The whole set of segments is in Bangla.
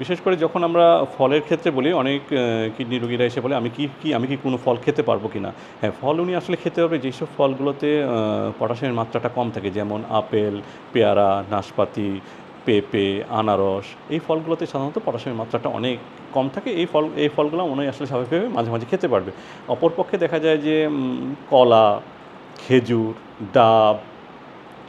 বিশেষ করে যখন আমরা ফলের ক্ষেত্রে বলি, অনেক কিডনি রোগীরা এসে বলে, আমি কি কি, আমি কি কোনো ফল খেতে পারব কি না হ্যাঁ ফল উনি আসলে খেতে হবে যেসব ফলগুলোতে পটাশিয়ামের মাত্রাটা কম থাকে, যেমন আপেল, পেয়ারা, নাশপাতি, পেঁপে, আনারস, এই ফলগুলোতে সাধারণত পটাশিয়ামের মাত্রাটা অনেক কম থাকে। এই ফল, এই ফলগুলো উনি আসলে স্বাভাবিকভাবে মাঝে মাঝে খেতে পারবে। অপরপক্ষে দেখা যায় যে কলা, খেজুর, ডাব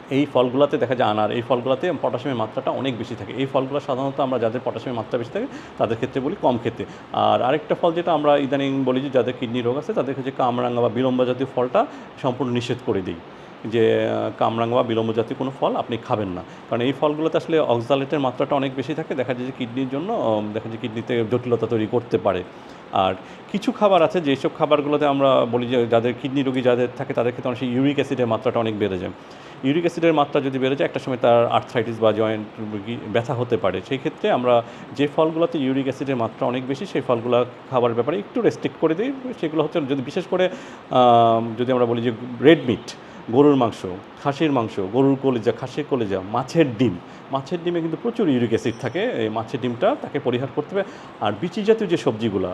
এই ফলগুলোতে দেখা যায় আনার, এই ফলগুলোতে পটাশিয়ামের মাত্রাটা অনেক বেশি থাকে। এই ফলগুলো সাধারণত আমরা যাদের পটাশিয়ামের মাত্রা বেশি থাকে, তাদের ক্ষেত্রে বলি কম খেতে। আর আরেকটা ফল যেটা আমরা ইদানিং বলি যে, যাদের কিডনি রোগ আছে, তাদের ক্ষেত্রে কামরাঙ্গা বা বিলম্ব জাতীয় ফলটা সম্পূর্ণ নিষেধ করে দিই। যে, কামরাঙ্গা বা বিলম্ব জাতীয় কোনো ফল আপনি খাবেন না। কারণ এই ফলগুলোতে আসলে অক্সালেটের মাত্রাটা অনেক বেশি থাকে, দেখা যায় যে কিডনির জন্য দেখা যায় কিডনিতে জটিলতা তৈরি করতে পারে। আর কিছু খাবার আছে, যেসব খাবারগুলোতে আমরা বলি যে, যাদের কিডনি রোগী যাদের থাকে, তাদের ক্ষেত্রে অনেক ইউরিক অ্যাসিডের মাত্রাটা অনেক বেড়ে যায়। ইউরিক অ্যাসিডের মাত্রা যদি বেড়ে যায়, একটা সময় তার আর্থ্রাইটিস বা জয়েন্ট ব্যথা হতে পারে। সেই ক্ষেত্রে আমরা যে ফলগুলোতে ইউরিক অ্যাসিডের মাত্রা অনেক বেশি, সেই ফলগুলো খাবারের ব্যাপারে একটু রেস্ট্রিক্ট করে দিই। সেগুলো হচ্ছে যদি বিশেষ করে যদি আমরা বলি যে রেড মিট গরুর মাংস খাসির মাংস, গরুর কলিজা, খাসির কলিজা, মাছের ডিম। মাছের ডিমে কিন্তু প্রচুর ইউরিক অ্যাসিড থাকে। এই মাছের ডিমটা তাকে পরিহার করতে হবে। আর বিচি জাতীয় যে সবজিগুলো,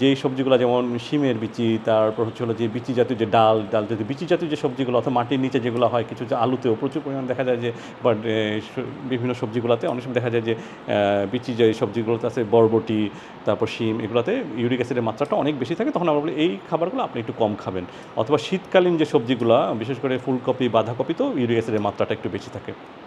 যেই সবজিগুলো যেমন শিমের বিচি, তারপর হচ্ছে হলো যে বিচি জাতীয় যে ডাল ডাল জাতীয় বিচি জাতীয় যে সবজিগুলো অথবা মাটির নিচে যেগুলো হয়, কিছু যে আলুতেও প্রচুর পরিমাণ দেখা যায় যে, বা বিভিন্ন সবজিগুলোতে অনেক সময় দেখা যায় যে বিচি যে সবজিগুলোতে আছে বরবটি, তারপর শিম, এগুলোতে ইউরিক অ্যাসিডের মাত্রাটা অনেক বেশি থাকে। তখন আমরা বলি, এই খাবারগুলো আপনি একটু কম খাবেন। অথবা শীতকালীন যে সবজিগুলো, বিশেষ করে ফুলকপি বাঁধাকপিতেও ইউরিক অ্যাসিডের মাত্রাটা একটু বেশি থাকে।